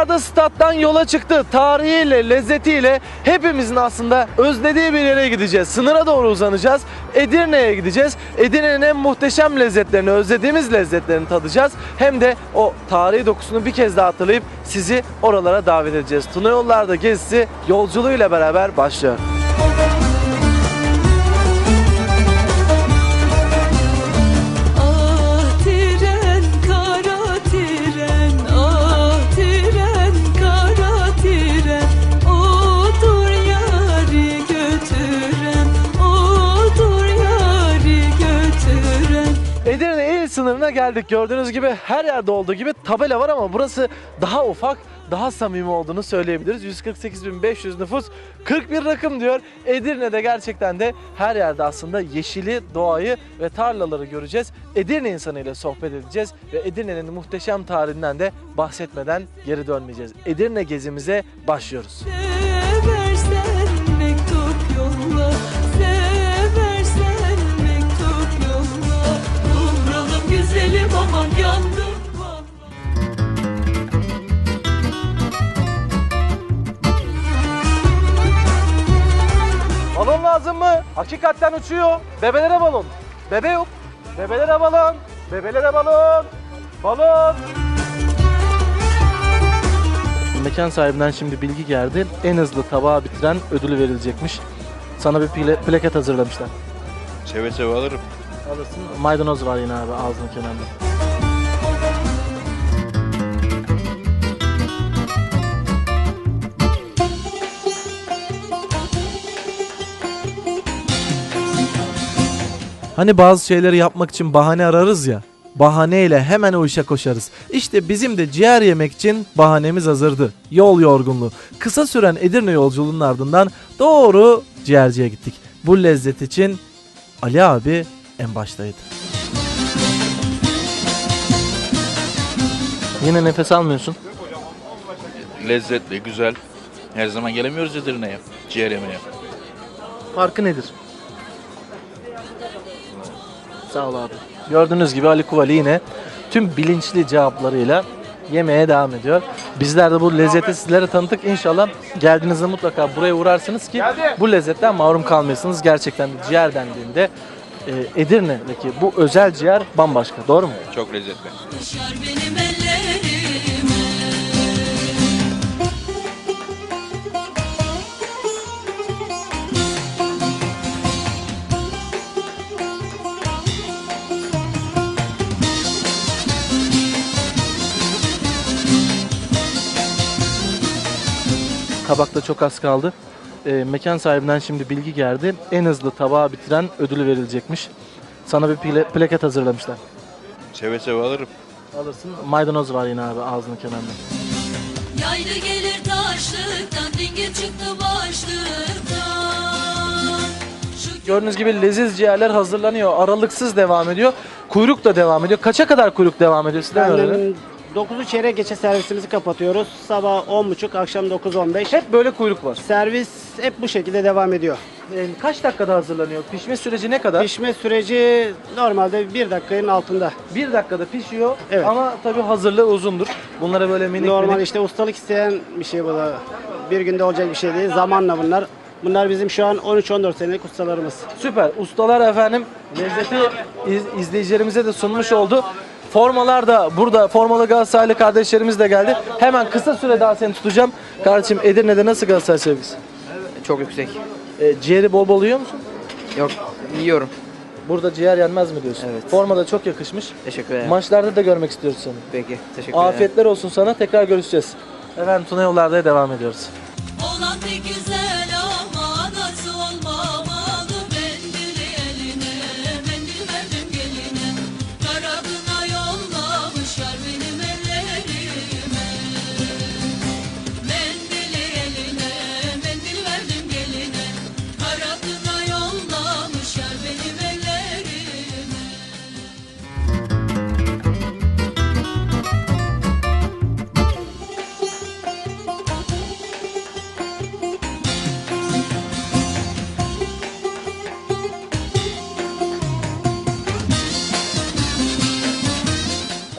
yıllarda stat'tan yola çıktı. Tarihiyle, lezzetiyle hepimizin aslında özlediği bir yere gideceğiz. Sınıra doğru uzanacağız. Edirne'ye gideceğiz. Edirne'nin en muhteşem lezzetlerini, özlediğimiz lezzetlerini tadacağız. Hem de o tarihi dokusunu bir kez daha hatırlayıp sizi oralara davet edeceğiz. Tuna Yollarda gezisi yolculuğuyla beraber başlıyor. Ah sınırına geldik. Gördüğünüz gibi her yerde olduğu gibi tabela var ama burası daha ufak, daha samimi olduğunu söyleyebiliriz. 148.500 nüfus, 41 rakım diyor. Edirne'de gerçekten de her yerde aslında yeşili, doğayı ve tarlaları göreceğiz. Edirne insanıyla sohbet edeceğiz ve Edirne'nin muhteşem tarihinden de bahsetmeden geri dönmeyeceğiz. Edirne gezimize başlıyoruz. Seversen güzelim aman yandım Balon lazım mı? Hakikaten uçuyor. Bebelere balon. Bebe yok. Bebelere balon. Bebelere balon. Balon. Mekan sahibinden şimdi bilgi geldi. En hızlı tabağı bitiren ödülü verilecekmiş. Sana bir pla- plaket hazırlamışlar. Seve seve alırım. Alırsın. Maydanoz var yine abi ağzının kenarında. Hani bazı şeyleri yapmak için bahane ararız ya. Bahaneyle hemen o işe koşarız. İşte bizim de ciğer yemek için bahanemiz hazırdı. Yol yorgunluğu. Kısa süren Edirne yolculuğunun ardından doğru ciğerciye gittik. Bu lezzet için Ali abi en baştaydı. Yine nefes almıyorsun. Lezzetli, güzel. Her zaman gelemiyoruz Edirne'ye. Ciğer yemeye. Farkı nedir? Sağ ol abi. Gördüğünüz gibi Ali Kuvali yine tüm bilinçli cevaplarıyla yemeye devam ediyor. Bizler de bu lezzeti sizlere tanıttık. İnşallah geldiğinizde mutlaka buraya uğrarsınız ki bu lezzetten mahrum kalmayasınız. Gerçekten de ciğer dendiğinde e, Edirne'deki bu özel ciğer bambaşka. Doğru mu? Çok lezzetli. Tabakta çok az kaldı. E, mekan sahibinden şimdi bilgi geldi. En hızlı tabağı bitiren ödülü verilecekmiş. Sana bir pla- plaket hazırlamışlar. Seve seve alırım. Alırsın. Maydanoz var yine abi ağzının kenarında. Yaylı gelir taşlıktan Dingil çıktı başlıktan Şu Gördüğünüz gibi leziz ciğerler hazırlanıyor. Aralıksız devam ediyor. Kuyruk da devam ediyor. Kaça kadar kuyruk devam ediyor? Sizden öğrenelim. 9'u çeyrek geçe servisimizi kapatıyoruz. Sabah 10.30, akşam 9.15. Hep böyle kuyruk var. Servis hep bu şekilde devam ediyor. Ee, kaç dakikada hazırlanıyor? Pişme süreci ne kadar? Pişme süreci normalde 1 dakikanın altında. Bir dakikada pişiyor Evet. ama tabii hazırlığı uzundur. Bunlara böyle minik Normal minik işte ustalık isteyen bir şey bu da. Bir günde olacak bir şey değil. Zamanla bunlar. Bunlar bizim şu an 13-14 senelik ustalarımız. Süper. Ustalar efendim lezzeti iz- izleyicilerimize de sunmuş oldu. Formalar da burada. Formalı Galatasaraylı kardeşlerimiz de geldi. Hemen kısa süre daha seni tutacağım. Kardeşim Edirne'de nasıl Galatasaray sevgisi? Çok yüksek. Ee, ciğeri bol bol yiyor musun? Yok yiyorum. Burada ciğer yenmez mi diyorsun? Evet. Forma da çok yakışmış. Teşekkür ederim. Maçlarda da görmek istiyoruz seni. Peki. Teşekkür ederim. Afiyetler olsun sana. Tekrar görüşeceğiz. Efendim Tuna Yollar'da devam ediyoruz. Olan pek güzel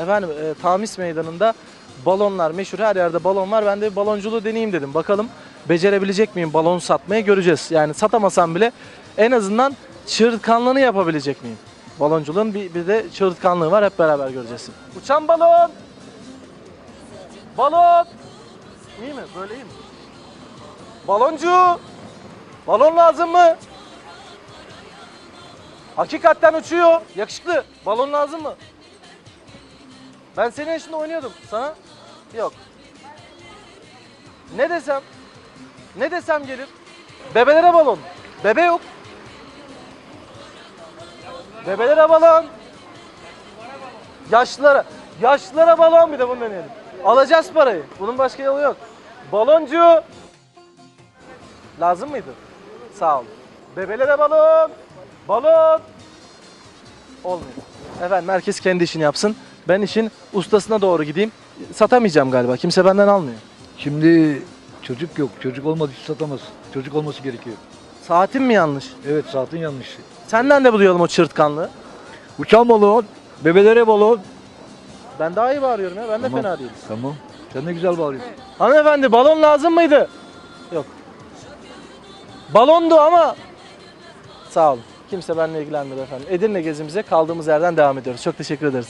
Efendim e, Tamis Meydanı'nda balonlar meşhur her yerde balon var. Ben de bir balonculuğu deneyeyim dedim. Bakalım becerebilecek miyim balon satmayı göreceğiz. Yani satamasam bile en azından çığırtkanlığını yapabilecek miyim? Balonculuğun bir, bir de çığırtkanlığı var hep beraber göreceğiz. Uçan balon! Balon! İyi mi? Böyle iyi mi? Baloncu! Balon lazım mı? Hakikaten uçuyor. Yakışıklı. Balon lazım mı? Ben senin yaşında oynuyordum. Sana? Yok. Ne desem? Ne desem gelir? Bebelere balon. Bebe yok. Bebelere balon. Yaşlılara. Yaşlılara balon bir de bunu deneyelim. Alacağız parayı. Bunun başka yolu yok. Baloncu. Lazım mıydı? Sağ ol. Bebelere balon. Balon. Olmuyor. Efendim herkes kendi işini yapsın. Ben işin ustasına doğru gideyim. Satamayacağım galiba. Kimse benden almıyor. Şimdi çocuk yok. Çocuk olmadı hiç satamaz. Çocuk olması gerekiyor. Saatim mi yanlış? Evet saatin yanlış. Senden de buluyorum o çırtkanlığı. Uçan balon, bebelere balon. Ben daha iyi bağırıyorum ya. Ben de Tamam. fena değilim. Tamam. Sen ne güzel bağırıyorsun. Hanımefendi balon lazım mıydı? Yok. Balondu ama sağ olun. Kimse benimle ilgilenmiyor efendim. Edirne gezimize kaldığımız yerden devam ediyoruz. Çok teşekkür ederiz.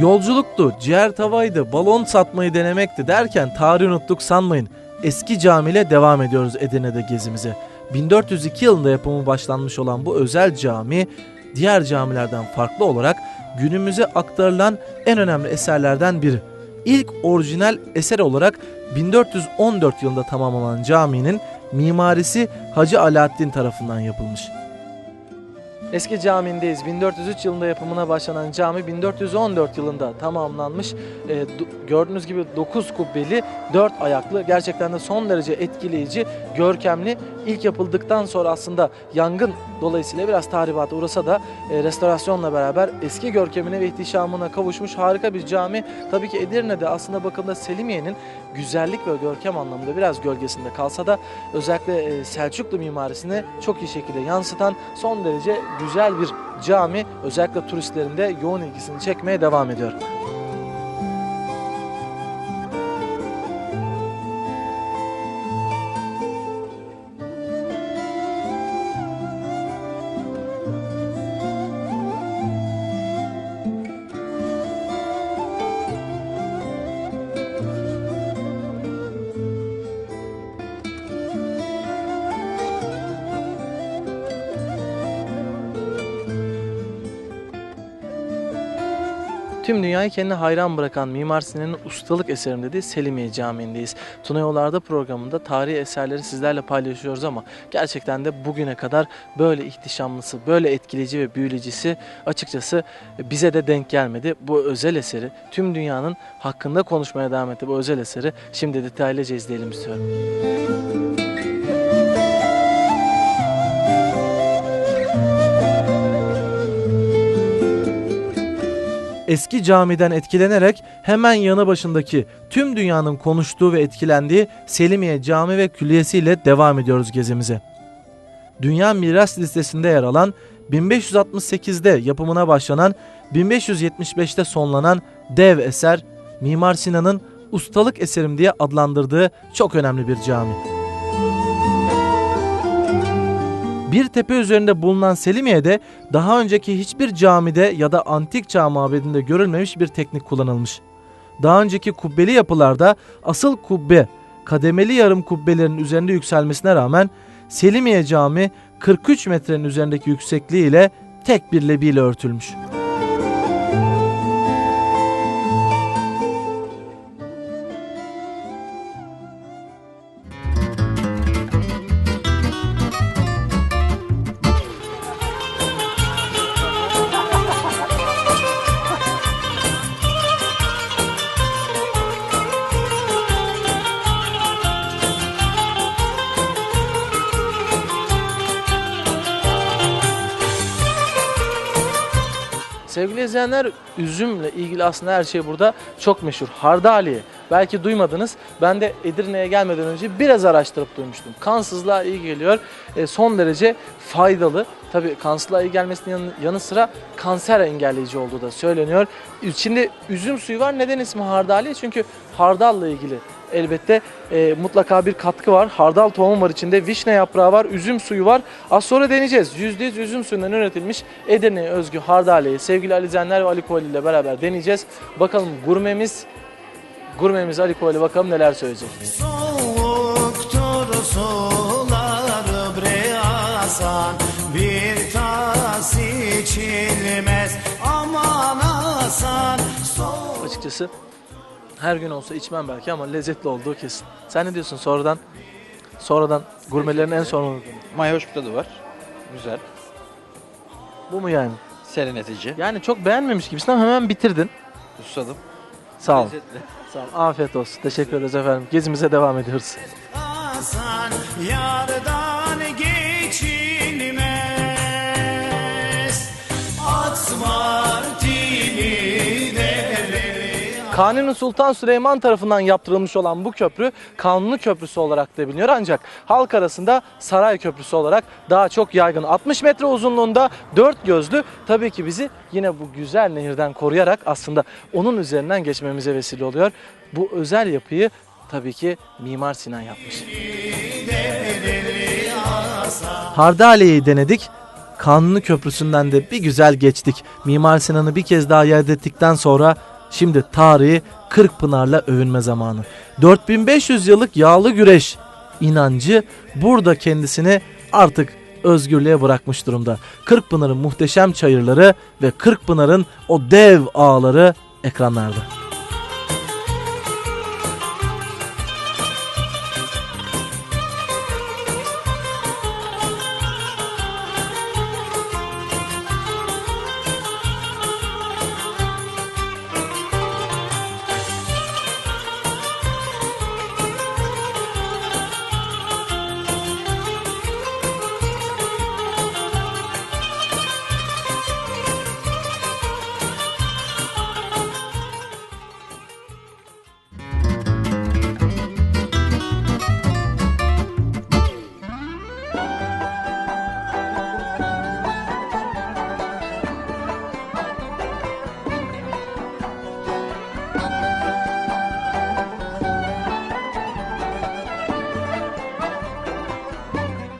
Yolculuktu, ciğer tavaydı, balon satmayı denemekti derken tarihi unuttuk sanmayın. Eski camiyle devam ediyoruz Edirne'de gezimize. 1402 yılında yapımı başlanmış olan bu özel cami diğer camilerden farklı olarak günümüze aktarılan en önemli eserlerden biri. İlk orijinal eser olarak 1414 yılında tamamlanan caminin mimarisi Hacı Alaaddin tarafından yapılmış. Eski camindeyiz. 1403 yılında yapımına başlanan cami 1414 yılında tamamlanmış. Do- gördüğünüz gibi 9 kubbeli, 4 ayaklı, gerçekten de son derece etkileyici, görkemli. İlk yapıldıktan sonra aslında yangın dolayısıyla biraz tahribata uğrasa da e, restorasyonla beraber eski görkemine ve ihtişamına kavuşmuş harika bir cami. Tabii ki Edirne'de aslında bakımda Selimiye'nin güzellik ve görkem anlamında biraz gölgesinde kalsa da özellikle e, Selçuklu mimarisini çok iyi şekilde yansıtan son derece güzel bir cami özellikle turistlerin de yoğun ilgisini çekmeye devam ediyor. Tüm dünyayı kendine hayran bırakan Mimar Sinan'ın ustalık eserim dediği Selimiye Camii'ndeyiz. Tuna Yollarda programında tarihi eserleri sizlerle paylaşıyoruz ama gerçekten de bugüne kadar böyle ihtişamlısı, böyle etkileyici ve büyüleyicisi açıkçası bize de denk gelmedi. Bu özel eseri tüm dünyanın hakkında konuşmaya devam etti. Bu özel eseri şimdi detaylıca izleyelim istiyorum. Eski camiden etkilenerek hemen yanı başındaki tüm dünyanın konuştuğu ve etkilendiği Selimiye Cami ve Külliyesi ile devam ediyoruz gezimize. Dünya Miras Listesi'nde yer alan 1568'de yapımına başlanan 1575'te sonlanan dev eser Mimar Sinan'ın ustalık eserim diye adlandırdığı çok önemli bir cami. Bir tepe üzerinde bulunan Selimiye'de daha önceki hiçbir camide ya da antik çağ mabedinde görülmemiş bir teknik kullanılmış. Daha önceki kubbeli yapılarda asıl kubbe kademeli yarım kubbelerin üzerinde yükselmesine rağmen Selimiye Cami 43 metrenin üzerindeki yüksekliğiyle tek bir lebiyle örtülmüş. Sevgili izleyenler üzümle ilgili aslında her şey burada çok meşhur. Hardaliye. Belki duymadınız. Ben de Edirne'ye gelmeden önce biraz araştırıp duymuştum. Kansızlığa iyi geliyor. E, son derece faydalı. Tabii kansızlığa iyi gelmesinin yanı, yanı sıra kanser engelleyici olduğu da söyleniyor. İçinde üzüm suyu var. Neden ismi hardaliye? Çünkü hardalla ilgili elbette e, mutlaka bir katkı var. Hardal tohumu var içinde, vişne yaprağı var, üzüm suyu var. Az sonra deneyeceğiz. %100 üzüm suyundan üretilmiş Edirne'ye özgü hardaleyi sevgili Ali Zenler ve Ali Koali ile beraber deneyeceğiz. Bakalım gurmemiz, gurmemiz Ali Koali bakalım neler söyleyecek. Soğuktur sular bre asan Bir tas içilmez aman asan Soğuk Açıkçası her gün olsa içmem belki ama lezzetli olduğu kesin. Sen ne diyorsun sonradan? Sonradan gurmelerin en son Mayhoş bir tadı var. Güzel. Bu mu yani? Serinletici. Yani çok beğenmemiş gibisin ama hemen bitirdin. Susadım. Sağ ol. Lezzetli. Sağ ol. Afiyet olsun. Teşekkür ederiz efendim. Gezimize devam ediyoruz. Yardan Kanuni Sultan Süleyman tarafından yaptırılmış olan bu köprü Kanuni Köprüsü olarak da biliniyor ancak halk arasında Saray Köprüsü olarak daha çok yaygın. 60 metre uzunluğunda 4 gözlü tabii ki bizi yine bu güzel nehirden koruyarak aslında onun üzerinden geçmemize vesile oluyor. Bu özel yapıyı tabii ki Mimar Sinan yapmış. Hardale'yi denedik. Kanuni Köprüsü'nden de bir güzel geçtik. Mimar Sinan'ı bir kez daha yad ettikten sonra şimdi tarihi Kırkpınar'la övünme zamanı. 4500 yıllık yağlı güreş inancı burada kendisini artık özgürlüğe bırakmış durumda. Kırkpınar'ın muhteşem çayırları ve Kırkpınar'ın o dev ağları ekranlarda.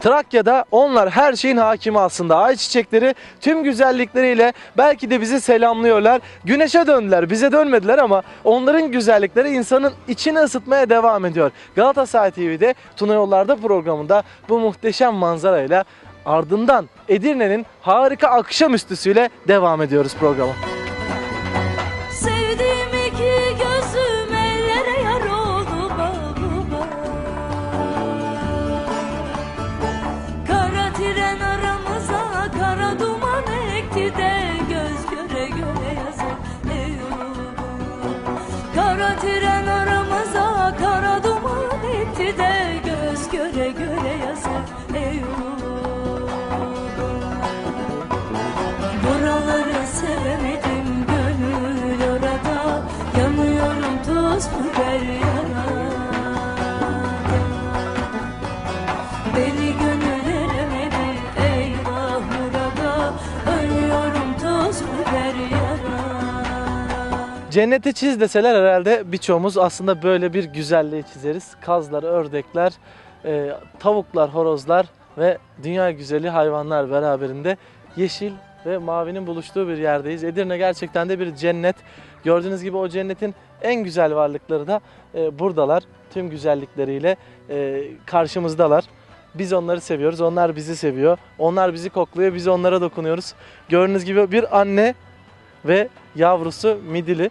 Trakya'da onlar her şeyin hakimi aslında. Ayçiçekleri tüm güzellikleriyle belki de bizi selamlıyorlar. Güneşe döndüler, bize dönmediler ama onların güzellikleri insanın içini ısıtmaya devam ediyor. Galatasaray TV'de Tuna Yollarda programında bu muhteşem manzarayla ardından Edirne'nin harika akşamüstüsüyle devam ediyoruz programa. Cenneti çiz deseler herhalde birçoğumuz aslında böyle bir güzelliği çizeriz. Kazlar, ördekler, e, tavuklar, horozlar ve dünya güzeli hayvanlar beraberinde yeşil ve mavinin buluştuğu bir yerdeyiz. Edirne gerçekten de bir cennet. Gördüğünüz gibi o cennetin en güzel varlıkları da e, buradalar. Tüm güzellikleriyle e, karşımızdalar. Biz onları seviyoruz, onlar bizi seviyor. Onlar bizi kokluyor, biz onlara dokunuyoruz. Gördüğünüz gibi bir anne ve yavrusu midili.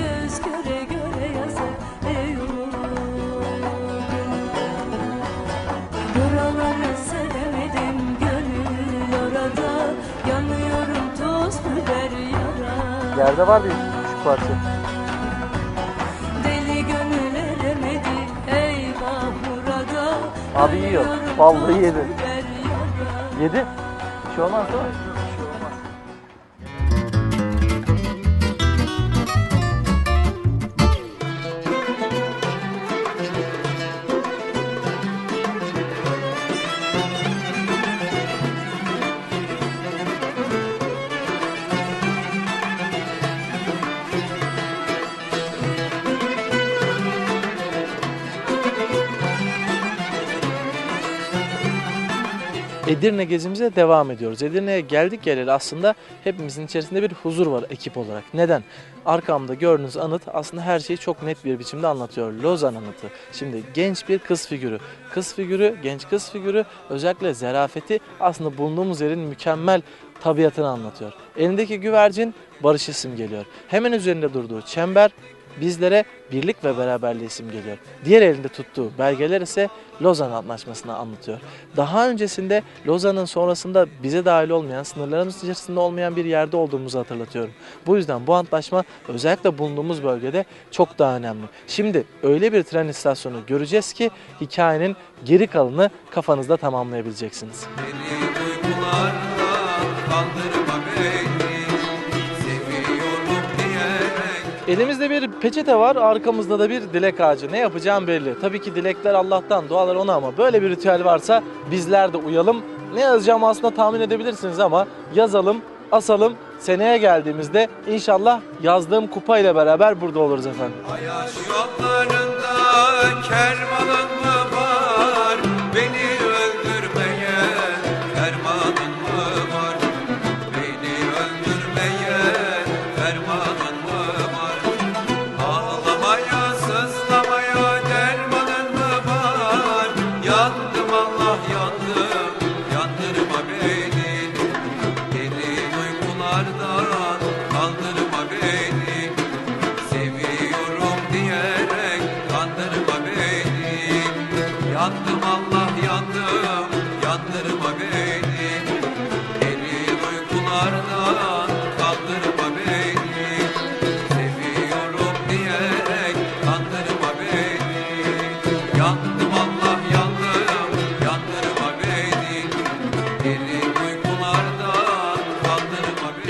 Yerde var bir küçük parça. Deli gönül eremedi eyvah burada Abi yiyor. Vallahi yedi. Yedi. Bir şey olmaz değil mi? Edirne gezimize devam ediyoruz. Edirne'ye geldik geleli aslında hepimizin içerisinde bir huzur var ekip olarak. Neden? Arkamda gördüğünüz anıt aslında her şeyi çok net bir biçimde anlatıyor. Lozan anıtı. Şimdi genç bir kız figürü. Kız figürü, genç kız figürü özellikle zerafeti aslında bulunduğumuz yerin mükemmel tabiatını anlatıyor. Elindeki güvercin barışı simgeliyor. Hemen üzerinde durduğu çember bizlere birlik ve beraberliği simgeliyor. Diğer elinde tuttuğu belgeler ise Lozan Antlaşması'nı anlatıyor. Daha öncesinde Lozan'ın sonrasında bize dahil olmayan, sınırlarımız içerisinde olmayan bir yerde olduğumuzu hatırlatıyorum. Bu yüzden bu antlaşma özellikle bulunduğumuz bölgede çok daha önemli. Şimdi öyle bir tren istasyonu göreceğiz ki hikayenin geri kalanını kafanızda tamamlayabileceksiniz. Beni Elimizde bir peçete var, arkamızda da bir dilek ağacı. Ne yapacağım belli. Tabii ki dilekler Allah'tan, dualar ona ama böyle bir ritüel varsa bizler de uyalım. Ne yazacağımı aslında tahmin edebilirsiniz ama yazalım, asalım. Seneye geldiğimizde inşallah yazdığım kupa ile beraber burada oluruz efendim. Ayaş yollarında kervanın mı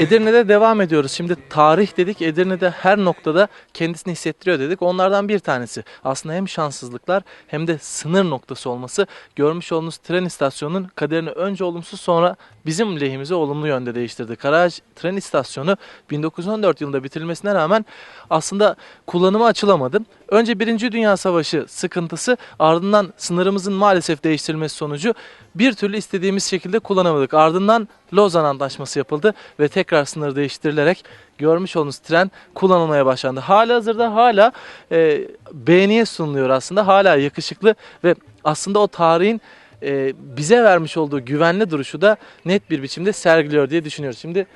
Edirne'de devam ediyoruz. Şimdi tarih dedik. Edirne'de her noktada kendisini hissettiriyor dedik. Onlardan bir tanesi. Aslında hem şanssızlıklar hem de sınır noktası olması. Görmüş olduğunuz tren istasyonunun kaderini önce olumsuz sonra bizim lehimize olumlu yönde değiştirdi. Karaağaç tren istasyonu 1914 yılında bitirilmesine rağmen aslında kullanıma açılamadı. Önce Birinci Dünya Savaşı sıkıntısı ardından sınırımızın maalesef değiştirilmesi sonucu bir türlü istediğimiz şekilde kullanamadık. Ardından Lozan Antlaşması yapıldı ve tekrar sınır değiştirilerek görmüş olduğunuz tren kullanılmaya başlandı. Hala hazırda hala e, beğeniye sunuluyor aslında. Hala yakışıklı ve aslında o tarihin e, bize vermiş olduğu güvenli duruşu da net bir biçimde sergiliyor diye düşünüyoruz. Şimdi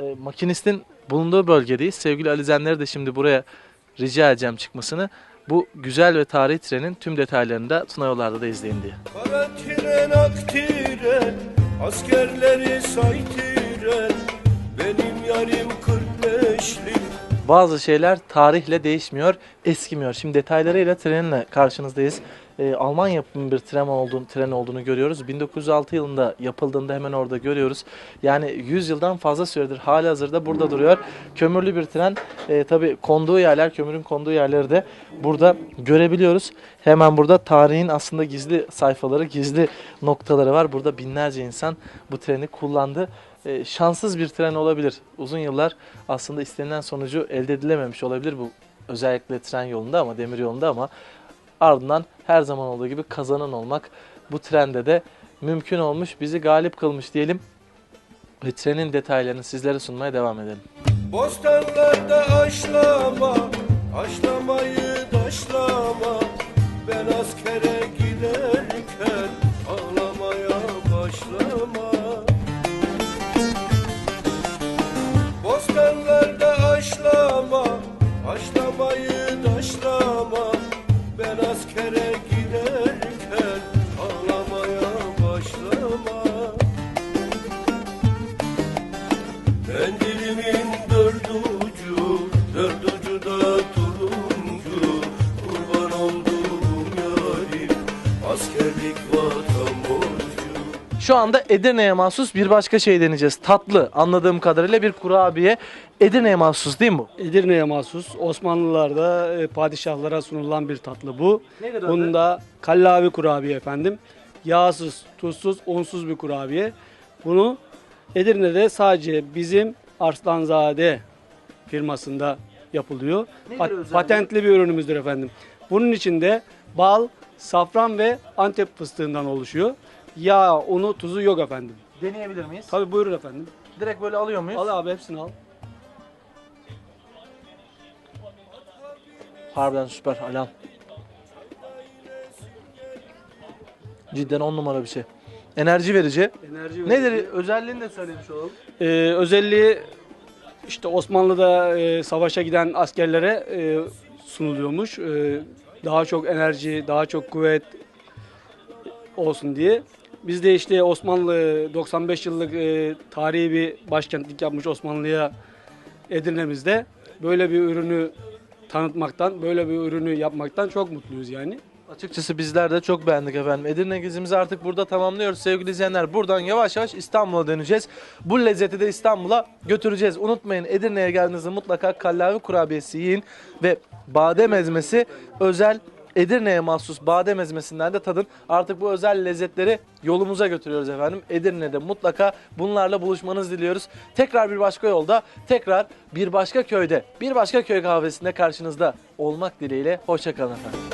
e, makinistin bulunduğu bölgedeyiz. Sevgili Ali Zenler'i de şimdi buraya rica edeceğim çıkmasını. Bu güzel ve tarihi trenin tüm detaylarını da Tuna Yollar'da da izleyin diye. Kara tren ak tren Askerleri say tren Benim yarim 45'lik Bazı şeyler tarihle değişmiyor, eskimiyor. Şimdi detaylarıyla treninle karşınızdayız. Ee, Alman yapımı bir tren olduğunu, tren olduğunu görüyoruz. 1906 yılında yapıldığında hemen orada görüyoruz. Yani 100 yıldan fazla süredir hali hazırda burada duruyor. Kömürlü bir tren. Ee, tabii konduğu yerler, kömürün konduğu yerleri de burada görebiliyoruz. Hemen burada tarihin aslında gizli sayfaları, gizli noktaları var. Burada binlerce insan bu treni kullandı. Ee, şanssız bir tren olabilir. Uzun yıllar aslında istenilen sonucu elde edilememiş olabilir bu özellikle tren yolunda ama demir yolunda ama ardından her zaman olduğu gibi kazanan olmak bu trende de mümkün olmuş, bizi galip kılmış diyelim ve trenin detaylarını sizlere sunmaya devam edelim. Bostanlarda aşlama Aşlamayı taşlama Ben askere giderken Edirne'ye mahsus bir başka şey deneyeceğiz. Tatlı anladığım kadarıyla bir kurabiye. Edirne'ye mahsus değil mi bu? Edirne'ye mahsus Osmanlılarda e, padişahlara sunulan bir tatlı bu. Nedir adı? Bunda kallavi kurabiye efendim. Yağsız, tuzsuz, unsuz bir kurabiye. Bunu Edirne'de sadece bizim Arslanzade firmasında yapılıyor. Nedir Pa- özelliği? patentli bir ürünümüzdür efendim. Bunun içinde bal, safran ve antep fıstığından oluşuyor. Yağ, unu, tuzu yok efendim. Deneyebilir miyiz? Tabi buyurun efendim. Direkt böyle alıyor muyuz? Al abi hepsini al. Harbiden süper Alan. Cidden on numara bir şey. Enerji verici. Enerji Nedir? verici. Özelliğini de söylemiş olalım. Ee, özelliği işte Osmanlı'da e, savaşa giden askerlere e, sunuluyormuş. E, daha çok enerji, daha çok kuvvet olsun diye. Biz de işte Osmanlı 95 yıllık e, tarihi bir başkentlik yapmış Osmanlı'ya Edirne'mizde böyle bir ürünü tanıtmaktan, böyle bir ürünü yapmaktan çok mutluyuz yani. Açıkçası bizler de çok beğendik efendim. Edirne gezimizi artık burada tamamlıyoruz sevgili izleyenler. Buradan yavaş yavaş İstanbul'a döneceğiz. Bu lezzeti de İstanbul'a götüreceğiz. Unutmayın Edirne'ye geldiğinizde mutlaka kallavi kurabiyesi yiyin ve badem ezmesi özel Edirne'ye mahsus badem ezmesinden de tadın. Artık bu özel lezzetleri yolumuza götürüyoruz efendim. Edirne'de mutlaka bunlarla buluşmanızı diliyoruz. Tekrar bir başka yolda, tekrar bir başka köyde, bir başka köy kahvesinde karşınızda olmak dileğiyle. Hoşçakalın efendim.